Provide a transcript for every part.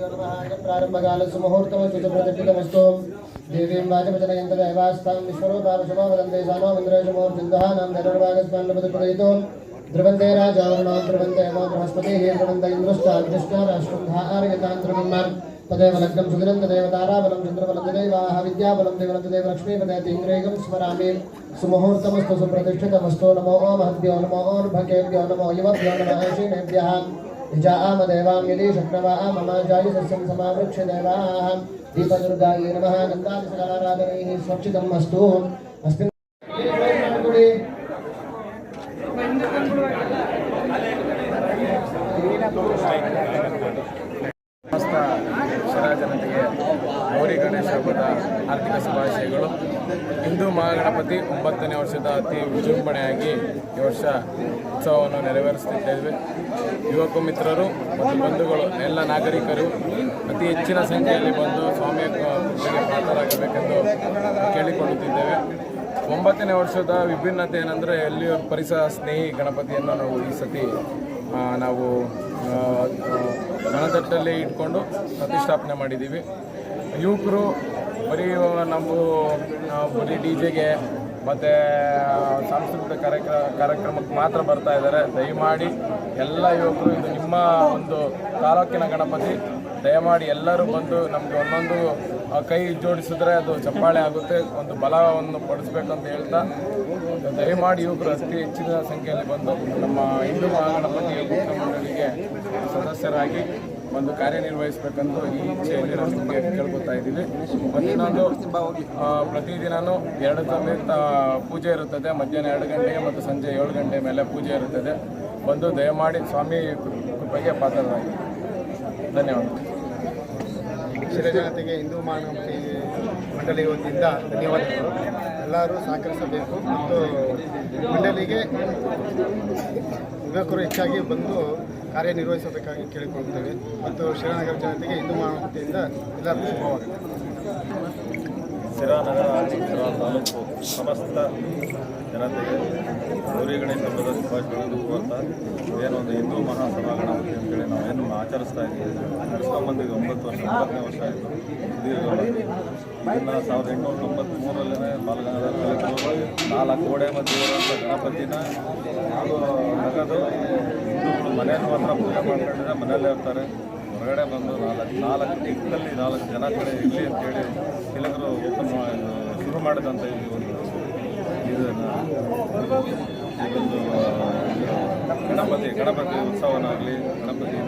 ప్రారంభకాల సుముహూర్తమ సుజప్రతిష్టమస్తు దేవీం వాచవచనయంత దైవాస్తాం విశ్వరూపావశుభా వదంతే సానో ఇంద్రేశమూర్తిందుహానాం ధనుర్భాగస్పాండపతిపదయితో ధ్రువంతే రాజావరుణో ధ్రువంతే నో బృహస్పతి ధ్రువంత ఇంద్రుష్టాదృష్ట రాష్ట్రంధారయతాంత్రమన్మాన్ తదేవ లగ్నం సుదినంత దేవ తారాబలం చంద్రబలం దేవాహ విద్యాబలం దేవనంత దేవ లక్ష్మీపదయతి ఇంద్రేగం స్మరామి. సుముహూర్తమస్తు సుప్రతిష్ఠితమస్తు నమో మహద్భ్యో నమో భగేభ్యో నమో యువభ్యో निजामदेवां यदि शक्नवाः मम जायि सस्यं समावृक्ष देवाः दीपदुर्गायै नमः नन्दादिसकाराधनैः स्वच्छितम् अस्तु अस्मिन् ಸಮಸ್ತ ಶಿರಾ ಜನತೆಗೆ ಗೌರಿ ಗಣೇಶ ಹಬ್ಬದ ಆರ್ಥಿಕ ಶುಭಾಶಯಗಳು ಹಿಂದೂ ಮಹಾಗಣಪತಿ ಒಂಬತ್ತನೇ ವರ್ಷದ ಅತಿ ವಿಜೃಂಭಣೆಯಾಗಿ ಈ ವರ್ಷ ಉತ್ಸವವನ್ನು ನೆರವೇರಿಸುತ್ತಿದ್ದೇವೆ ಯುವಕ ಮಿತ್ರರು ಮತ್ತು ಬಂಧುಗಳು, ಎಲ್ಲ ನಾಗರಿಕರು ಅತಿ ಹೆಚ್ಚಿನ ಸಂಖ್ಯೆಯಲ್ಲಿ ಬಂದು ಸ್ವಾಮಿಯ ಪಾತ್ರರಾಗಬೇಕೆಂದು ಕೇಳಿಕೊಳ್ಳುತ್ತಿದ್ದೇವೆ. ಒಂಬತ್ತನೇ ವರ್ಷದ ವಿಭಿನ್ನತೆ ಏನಂದರೆ ಎಲ್ಲಿಯೂ ಪರಿಸರ ಸ್ನೇಹಿ ಗಣಪತಿಯನ್ನು ನಾವು ಈ ಸತಿ ನಾವು ಮನದಟ್ಟಲ್ಲಿ ಇಟ್ಕೊಂಡು ಪ್ರತಿಷ್ಠಾಪನೆ ಮಾಡಿದ್ದೀವಿ. ಯುವಕರು ಬರೀ ನಾವು ಬರೀ ಡಿ ಜೆಗೆ ಮತ್ತು ಸಾಂಸ್ಕೃತಿಕ ಕಾರ್ಯಕ್ರ, ಕಾರ್ಯಕ್ರಮಕ್ಕೆ ಮಾತ್ರ ಬರ್ತಾ ಇದ್ದಾರೆ. ದಯಮಾಡಿ ಎಲ್ಲ ಯುವಕರು, ಇದು ನಿಮ್ಮ ಒಂದು ತಾಲೂಕಿನ ಗಣಪತಿ, ದಯಮಾಡಿ ಎಲ್ಲರೂ ಬಂದು ನಮಗೆ ಒಂದೊಂದು ಕೈ ಜೋಡಿಸಿದ್ರೆ ಅದು ಚಪ್ಪಾಳೆ ಆಗುತ್ತೆ. ಒಂದು ಬಲವನ್ನು ಪಡಿಸ್ಬೇಕು ಅಂತ ಹೇಳ್ತಾ, ದಯಮಾಡಿ ಯುವಕರು ಅತಿ ಹೆಚ್ಚಿನ ಸಂಖ್ಯೆಯಲ್ಲಿ ಬಂದು ನಮ್ಮ ಹಿಂದೂ ಮಹಾಗಣಪತಿ ಮಂಡಳಿಗೆ ಸದಸ್ಯರಾಗಿ ಒಂದು ಕಾರ್ಯನಿರ್ವಹಿಸಬೇಕಂತ ಈ ಇಚ್ಛೆಯಲ್ಲಿ ನಾವು ನಿಮಗೆ ಕೇಳ್ಕೊತಾ ಇದ್ದೀವಿ ಮತ್ತು ಪ್ರತಿದಿನವೂ ಎರಡು ಸಮೇತ ಪೂಜೆ ಇರುತ್ತದೆ. ಮಧ್ಯಾಹ್ನ ಎರಡು ಗಂಟೆಗೆ ಮತ್ತು ಸಂಜೆ ಏಳು ಗಂಟೆ ಮೇಲೆ ಪೂಜೆ ಇರುತ್ತದೆ. ಬಂದು ದಯಮಾಡಿ ಸ್ವಾಮಿ ಬಗ್ಗೆ ಪಾತ್ರರಾಗಿ. ಧನ್ಯವಾದ. ಜನತೆಗೆ ಹಿಂದೂ ಮಾನವತೆ ಮಂಡಳಿ ವತಿಯಿಂದ ಧನ್ಯವಾದಗಳು. ಎಲ್ಲರೂ ಸಹಕರಿಸಬೇಕು ಮತ್ತು ಮಂಡಳಿಗೆ ಯುವಕರು ಹೆಚ್ಚಾಗಿ ಬಂದು ಕಾರ್ಯನಿರ್ವಹಿಸಬೇಕಾಗಿ ಕೇಳಿಕೊಳ್ಳುತ್ತೇವೆ. ಮತ್ತು ಶಿವನಗರ ಜನತೆಗೆ ಹಿಂದೂ ಮಾನವತೆಯಿಂದ ಎಲ್ಲರಿಗೂ ಶುಭವಾಗಿದೆ ಸಿರಾನಗರ ಶಿರಾ ತಾಲೂಕು ಸಮಸ್ತ ಜನತೆಗೆ ಗೌರಿ ಗಣೇಶ ಹಬ್ಬದ ಶುಭಾಶಯಗಳನ್ನು ಏನು ಒಂದು ಹಿಂದೂ ಮಹಾಸಭಾಗಣಪತಿ ಅಂತೇಳಿ ನಾವೇನು ಆಚರಿಸ್ತಾ ಇದ್ದೀವಿ. ನಡೆಸ್ಕೊಂಬಂದಿದ್ದು ಒಂಬತ್ತು ವರ್ಷ ಒಂಬತ್ತನೇ ವರ್ಷ ಆಯಿತು. ಸಾವಿರದ ಎಂಟುನೂರ ತೊಂಬತ್ತ್ಮೂರಲ್ಲೇ ಬಾಲಗಂಗಾಧರ ನಾಲ್ಕು ಕೋಡೆ ಮತ್ತು ಇರುವಂಥ ಗಣಪತಿನ ನಾವು ನಗದು ಹಿಂದೂಗಳು ಮನೆಯನ್ನು ಮಾತ್ರ ಪೂಜೆ ಮಾಡ್ಕೊಂಡಿದ್ರೆ ಮನೆಯಲ್ಲೇ ಇರ್ತಾರೆ. ಹೊರಗಡೆ ಬಂದು ನಾಲ್ಕು ನಾಲ್ಕು ದಿಕ್ಕಲ್ಲಿ ನಾಲ್ಕು ಜನ ಕಡೆ ಇರಲಿ ಅಂತೇಳಿ ಕೆಲವರು ಓಪನ್ ಶುರು ಮಾಡಿದಂಥ ಈ ಒಂದು ಇದನ್ನು. ಇದೊಂದು ಗಣಪತಿ ಗಣಪತಿ ಉತ್ಸವನಾಗಲಿ, ಗಣಪತಿ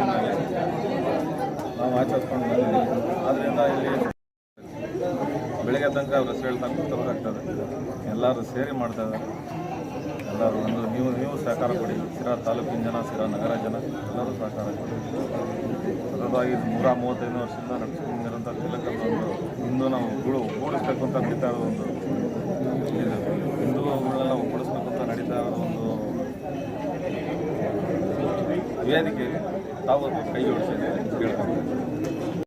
ನಾವು ಆಚರಿಸ್ಕೊಂಡು ಬಂದಿದ್ದೀವಿ. ಆದ್ದರಿಂದ ಇಲ್ಲಿ ತನಕ ಅವ್ರ ಹೆಸರು ಹೇಳ್ತಾ ಕೂತ್ಕೋಬೇಕಾಗ್ತದೆ ಎಲ್ಲರೂ ಸೇರಿ ಮಾಡ್ತಾ ಇದ್ದಾರೆ. ಎಲ್ಲರೂ ಒಂದು ನೀವು ನೀವು ಸಹಕಾರ ಕೊಡಿ. ಸಿರಾ ತಾಲೂಕಿನ ಜನ ಸಿರಾ ನಗರ ಜನ, ಎಲ್ಲರೂ ಸಹಕಾರ ಕೊಡಿ. ಸತತವಾಗಿ ನೂರ ಮೂವತ್ತೈದು ವರ್ಷದಿಂದ ನಡೆಸ್ಕೊಂಡಿರೋಂಥ ತಿಲಕದ ಒಂದು. ಹಿಂದೂ ನಾವು ಗುಳು ಅಂತ ನಡೀತಾ ಇರೋ ಒಂದು. ಇದು ಹಿಂದೂಗಳನ್ನೆಲ್ಲ ಒಗ್ಗೂಡಿಸ್ಬೇಕು ಅಂತ ನಡೀತಾ ಇರೋ ಒಂದು ವೇದಿಕೆಯಲ್ಲಿ ತಾವು ಕೈ ಜೋಡಿಸಿದ್ದೀವಿ ಕೇಳ್ಕೊಂಡು